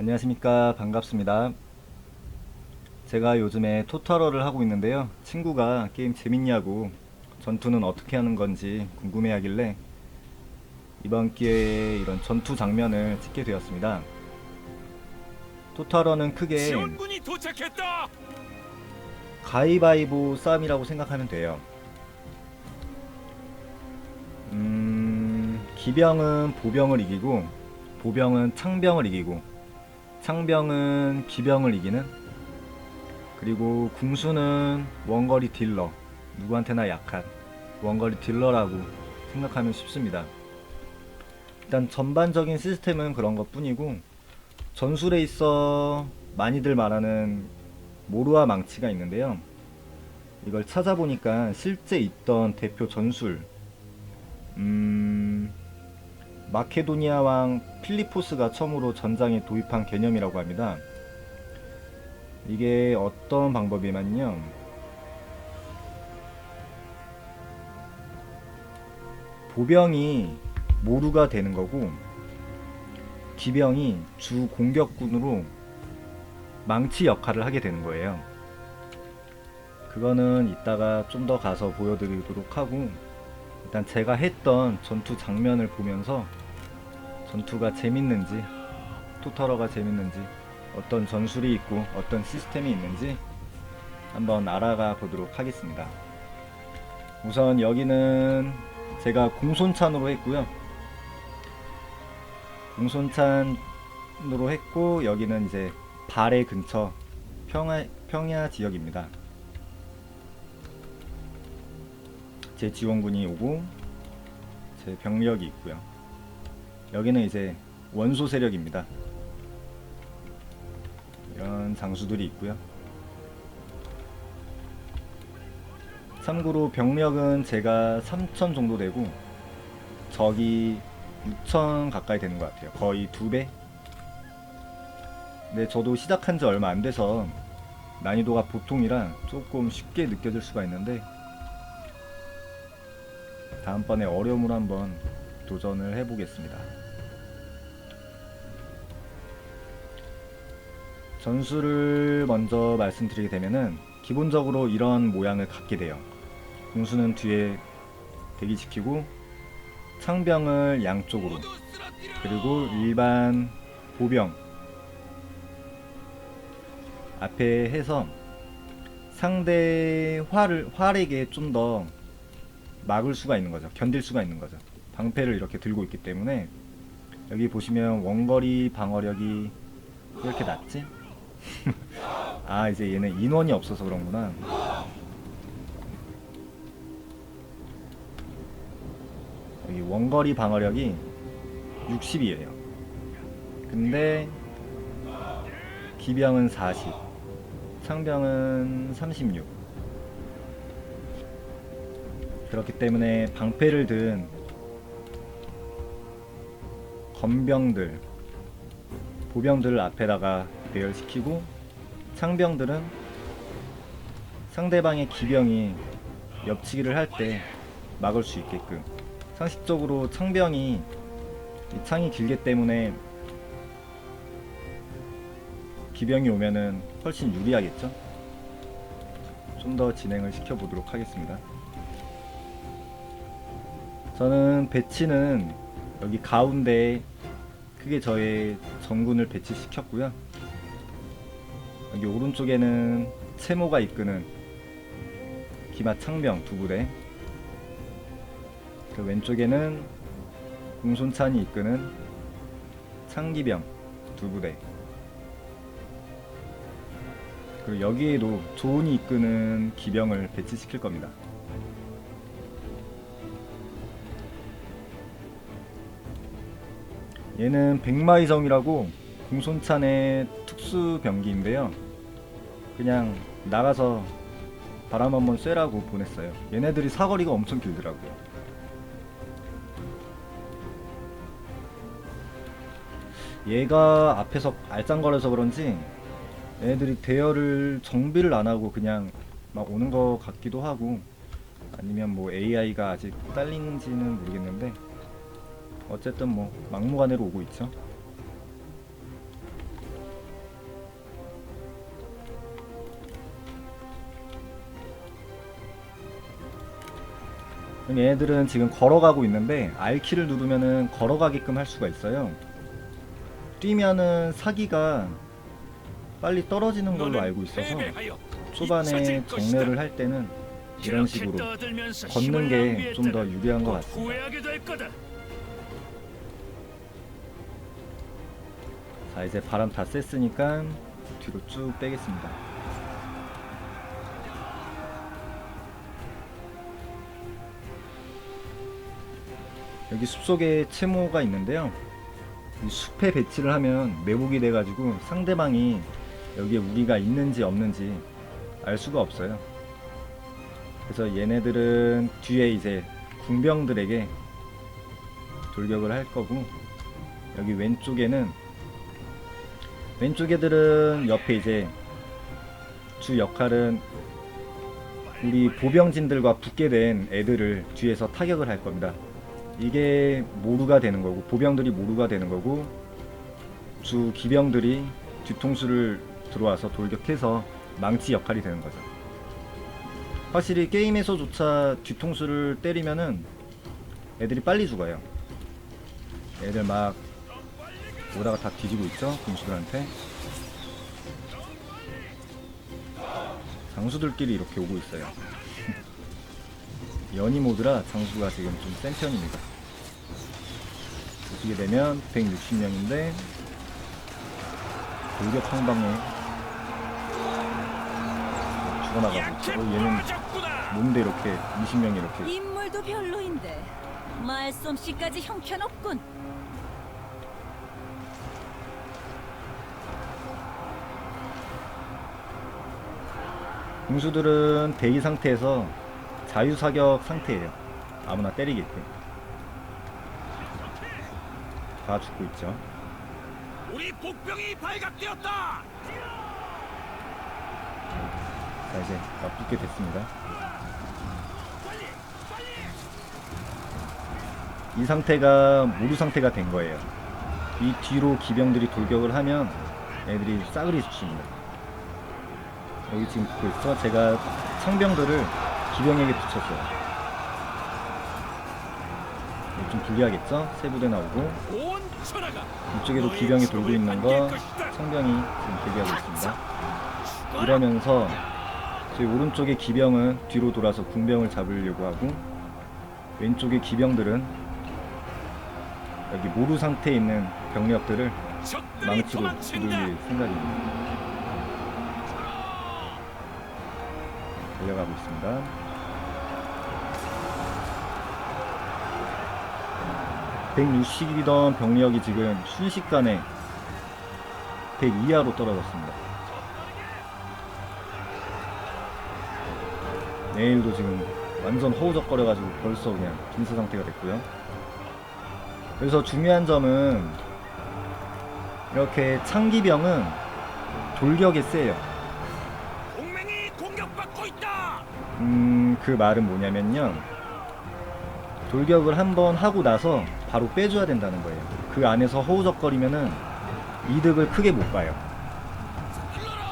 안녕하십니까. 반갑습니다. 제가 요즘에 토탈러를 하고 있는데요. 친구가 게임 재밌냐고 전투는 어떻게 하는 건지 궁금해 하길래 이번 기회에 이런 전투 장면을 찍게 되었습니다. 토탈러는 크게. 가위바위보 싸움이라고 생각하면 돼요. 음... 기병은 보병을 이기고 보병은 창병을 이기고 창병은 기병을 이기는 그리고 궁수는 원거리 딜러 누구한테나 약한 원거리 딜러라고 생각하면 쉽습니다. 일단 전반적인 시스템은 그런 것 뿐이고 전술에 있어 많이들 말하는 모루와 망치가 있는데요. 이걸 찾아보니까 실제 있던 대표 전술 음... 마케도니아 왕 필리포스가 처음으로 전장에 도입한 개념이라고 합니다. 이게 어떤 방법이면요. 보병이 모루가 되는 거고 기병이 주 공격군으로 망치 역할을 하게 되는 거예요. 그거는 이따가 좀 더 가서 보여드리도록 하고 일단 제가 했던 전투 장면을 보면서 전투가 재밌는지 토터러가 재밌는지 어떤 전술이 있고 어떤 시스템이 있는지 한번 알아가 보도록 하겠습니다. 우선 여기는 제가 공손찬으로 했고요. 공손찬으로 했고 여기는 이제 발의 근처 평야, 평야 지역입니다. 제 지원군이 오고 제 병력이 있고요. 여기는 이제 원소 세력입니다. 이런 장수들이 있고요. 참고로 병력은 제가 3천 정도 되고 적이 6천 가까이 되는 것 같아요. 거의 두 배. 근데 저도 시작한 지 얼마 안 돼서 난이도가 보통이라 조금 쉽게 느껴질 수가 있는데 다음번에 어려움으로 한번 도전을 해보겠습니다. 전술을 먼저 말씀드리게 되면은 기본적으로 이런 모양을 갖게 돼요. 공수는 뒤에 대기시키고 창병을 양쪽으로. 그리고 일반 보병 앞에 해서 상대 활을 활에게 좀 더 막을 수가 있는 거죠. 견딜 수가 있는 거죠. 방패를 이렇게 들고 있기 때문에 여기 보시면 원거리 방어력이 왜 이렇게 낮지? 아 이제 얘는 인원이 없어서 그런구나. 여기 원거리 방어력이 60이에요. 근데 기병은 40, 창병은 36. 그렇기 때문에 방패를 든 건병들, 보병들을 앞에다가 배열시키고 창병들은 상대방의 기병이 옆치기를 할 때 막을 수 있게끔 상식적으로 창병이 이 창이 길기 때문에 기병이 오면은 훨씬 유리하겠죠? 좀 더 진행을 시켜보도록 하겠습니다. 저는 배치는 여기 가운데에 크게 저의 정군을 배치시켰고요. 여기 오른쪽에는 채모가 이끄는 기마 창병 두 부대 그 왼쪽에는 공손찬이 이끄는 창기병 두 부대 그리고 여기에도 조은이 이끄는 기병을 배치시킬 겁니다. 얘는 백마이성이라고 공손찬의 특수 병기인데요. 그냥 나가서 바람 한번 쐬라고 보냈어요. 얘네들이 사거리가 엄청 길더라고요. 얘가 앞에서 알짱거려서 그런지 얘네들이 대열을 정비를 안 하고 그냥 막 오는 것 같기도 하고 아니면 뭐 AI가 아직 딸리는지는 모르겠는데 어쨌든 뭐 막무가내로 오고 있죠. 얘네들은 지금 걸어가고 있는데 R키를 누르면은 걸어가게끔 할 수가 있어요. 뛰면은 사기가 빨리 떨어지는 걸로 알고 있어서 초반에. 정례를 할 때는 이런 식으로 걷는 게 좀 더 유리한 것곧 같습니다. 자 이제 바람 다 쐈으니까 뒤로 쭉 빼겠습니다. 여기 숲속에 채모가 있는데요. 이 숲에 배치를 하면 매복이 돼가지고 상대방이 여기에 우리가 있는지 없는지 알 수가 없어요. 그래서 얘네들은 뒤에 이제 궁병들에게 돌격을 할 거고 여기 왼쪽에는 왼쪽 애들은 옆에 이제 주 역할은 우리 보병진들과 붙게 된 애들을 뒤에서 타격을 할 겁니다. 이게 모루가 되는 거고 보병들이 모루가 되는 거고 주 기병들이 뒤통수를 들어와서 돌격해서 망치 역할이 되는 거죠. 확실히 게임에서조차 뒤통수를 때리면은 애들이 빨리 죽어요. 애들 막 오다가 다 뒤지고 있죠 군수들한테 장수들끼리 이렇게 오고 있어요 연이 모드라 장수가 지금 좀 센 편입니다 보시게 되면 160명인데 돌격 한 방에 죽어나가고 있고 얘는. 뭔데 이렇게 20명이 이렇게 인물도 별로인데 말솜씨까지 형편없군. 공수들은 대기 상태에서 자유사격 상태예요. 아무나 때리게끔. 다 죽고 있죠. 우리 복병이 발각되었다. 자 이제 맞붙게 됐습니다. 이 상태가 모두 상태가 된 거예요. 이 뒤로 기병들이 돌격을 하면 애들이 싸그리 죽습니다. 여기 지금 보고 있어. 제가 창병들을 기병에게 붙였어요. 불리하겠죠? 세 부대 나오고 이쪽에도 기병이 돌고 있는 거. 창병이 지금 대기하고 있습니다. 이러면서 저희 오른쪽의 기병은 뒤로 돌아서 군병을 잡으려고 하고 왼쪽의 기병들은 여기 모루 상태에 있는 병력들을 망치로. 두들릴 생각입니다. 달려가고 있습니다. (160이던) 병력이 지금 순식간에 (100) 이하로 떨어졌습니다. 내일도 지금 완전 허우적거려가지고 벌써 그냥 빈사 상태가 됐고요. 그래서 중요한 점은 이렇게 창기병은 돌격에 세요. 음, 그 말은 뭐냐면요. 돌격을 한번 하고 나서 바로 빼줘야 된다는 거예요. 그 안에서 허우적거리면은 이득을 크게 못 봐요.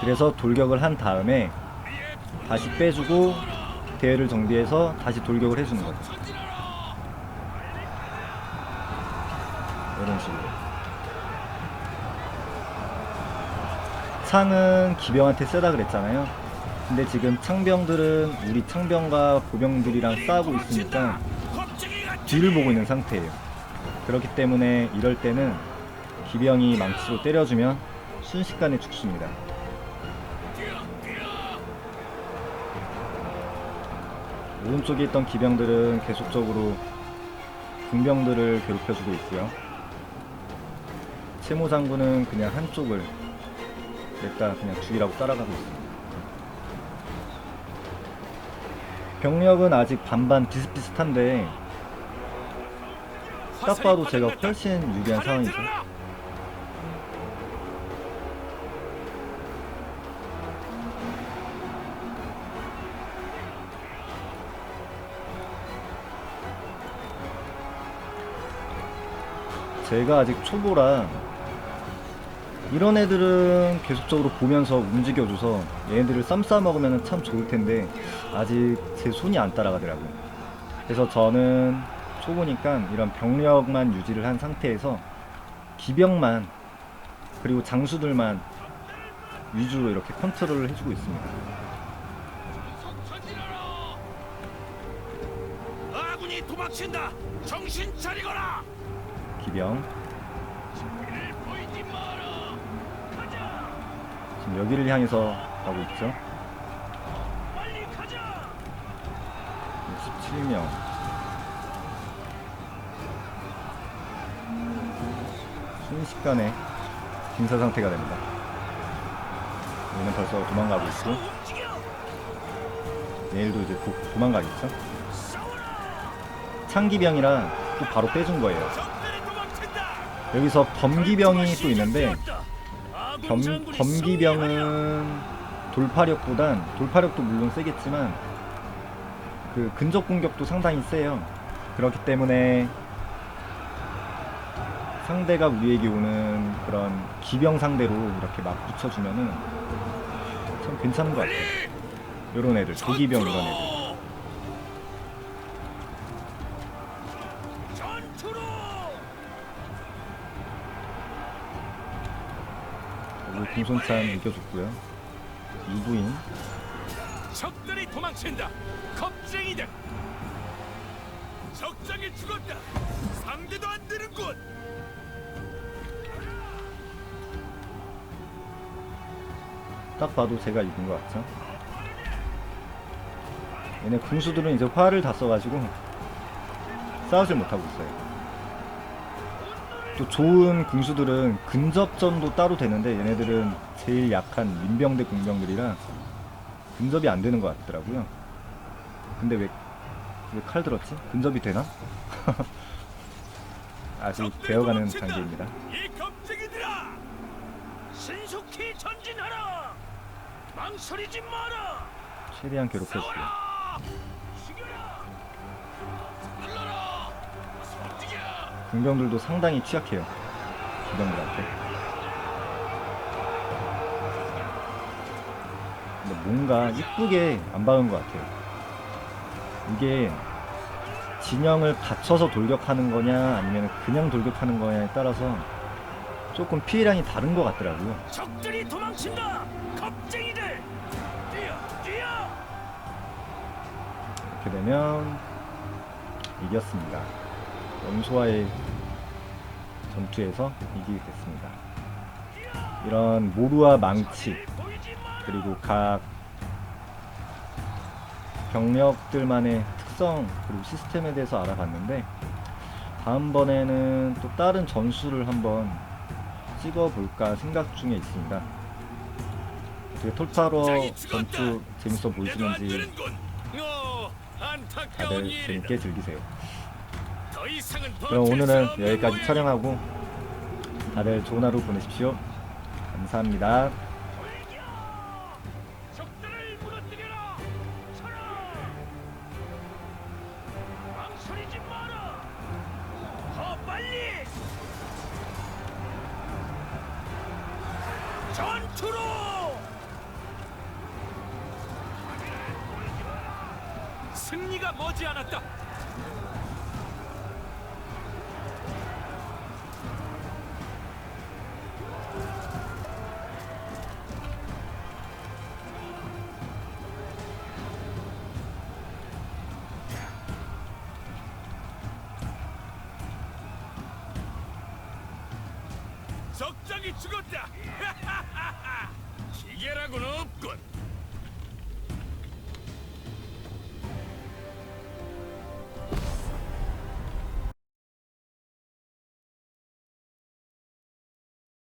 그래서 돌격을 한 다음에 다시 빼주고 대회를 정비해서 다시 돌격을 해주는 거죠. 이런 식으로. 창은 기병한테 세다 그랬잖아요. 근데 지금 창병들은 우리 창병과 보병들이랑 싸우고 있으니까 뒤를 보고 있는 상태예요. 그렇기 때문에 이럴 때는 기병이 망치로 때려주면 순식간에 죽습니다. 오른쪽에 있던 기병들은 계속적으로 군병들을 괴롭혀주고 있고요. 채모 장군은 그냥 한쪽을 냈다 그냥 죽이라고 따라가고 있습니다. 병력은 아직 반반 비슷비슷한데 딱 봐도 제가 훨씬 유리한 상황이죠. 제가 아직 초보라 이런 애들은 계속적으로 보면서 움직여줘서 얘네들을 쌈싸 먹으면 참 좋을 텐데 아직 제 손이 안 따라가더라고요. 그래서 저는 초보니까 이런 병력만 유지를 한 상태에서 기병만 그리고 장수들만 위주로 이렇게 컨트롤을 해주고 있습니다. 아군이 도망친다. 정신 차리거라. 기병. 지금 여기를 향해서 가고 있죠. 빨리 가자. 17명. 순식간에 빈사 상태가 됩니다. 얘는 벌써 도망가고 있고. 내일도 이제 도, 도망가겠죠. 창기병이라 또 바로 빼준 거예요. 여기서 검기병이 또 있는데 장군이 검기병은 돌파력보단 돌파력도 물론 세겠지만 그 근접 공격도 상당히 세요. 그렇기 때문에 상대가 우리에게 오는 그런 기병 상대로 이렇게 막 붙여주면은 참 괜찮은 것 같아요. 요런 애들, 도기병 이런 애들. 여기 공손찬 이겨줬고요. 유부인 적들이 도망친다. 겁쟁이들. 적장이 죽었다. 상대도 안 되는군. 딱 봐도 제가 이긴 것 같죠? 얘네 궁수들은 이제 화를 다 써가지고 싸우질 못하고 있어요. 또 좋은 궁수들은 근접전도 따로 되는데 얘네들은 제일 약한 민병대 공병들이라 근접이 안 되는 것 같더라고요. 근데 왜, 왜 칼 들었지? 근접이 되나? 아직 도망친다. 단계입니다. 신속히 전진하라. 망설이지 마라. 최대한 괴롭혀주고요. 싸워라. 죽여라. 어서 움직여. 궁병들도 상당히 취약해요. 기병들한테. 근데 뭔가 이쁘게 안 박은 것 같아요. 이게 진영을 갖춰서 돌격하는 거냐 아니면 그냥 돌격하는 거냐에 따라서 조금 피해량이 다른 것 같더라고요. 적들이 도망친다. 겁쟁이들. 이렇게 되면 이겼습니다. 원소와의 전투에서 이기게 됐습니다. 이런 모루와 망치. 그리고 각 병력들만의 특성 그리고 시스템에 대해서 알아봤는데 다음번에는 또 다른 전술을 한번 찍어볼까 생각 중에 있습니다. 어떻게 톨파로. 전투 재밌어 보이시는지 다들. 재밌게 즐기세요. 그럼 오늘은 여기까지. 촬영하고 다들 좋은 하루 보내십시오. 감사합니다. 전투로! 승리가 머지않았다. 적장이 죽었다. 기계라고는 없군.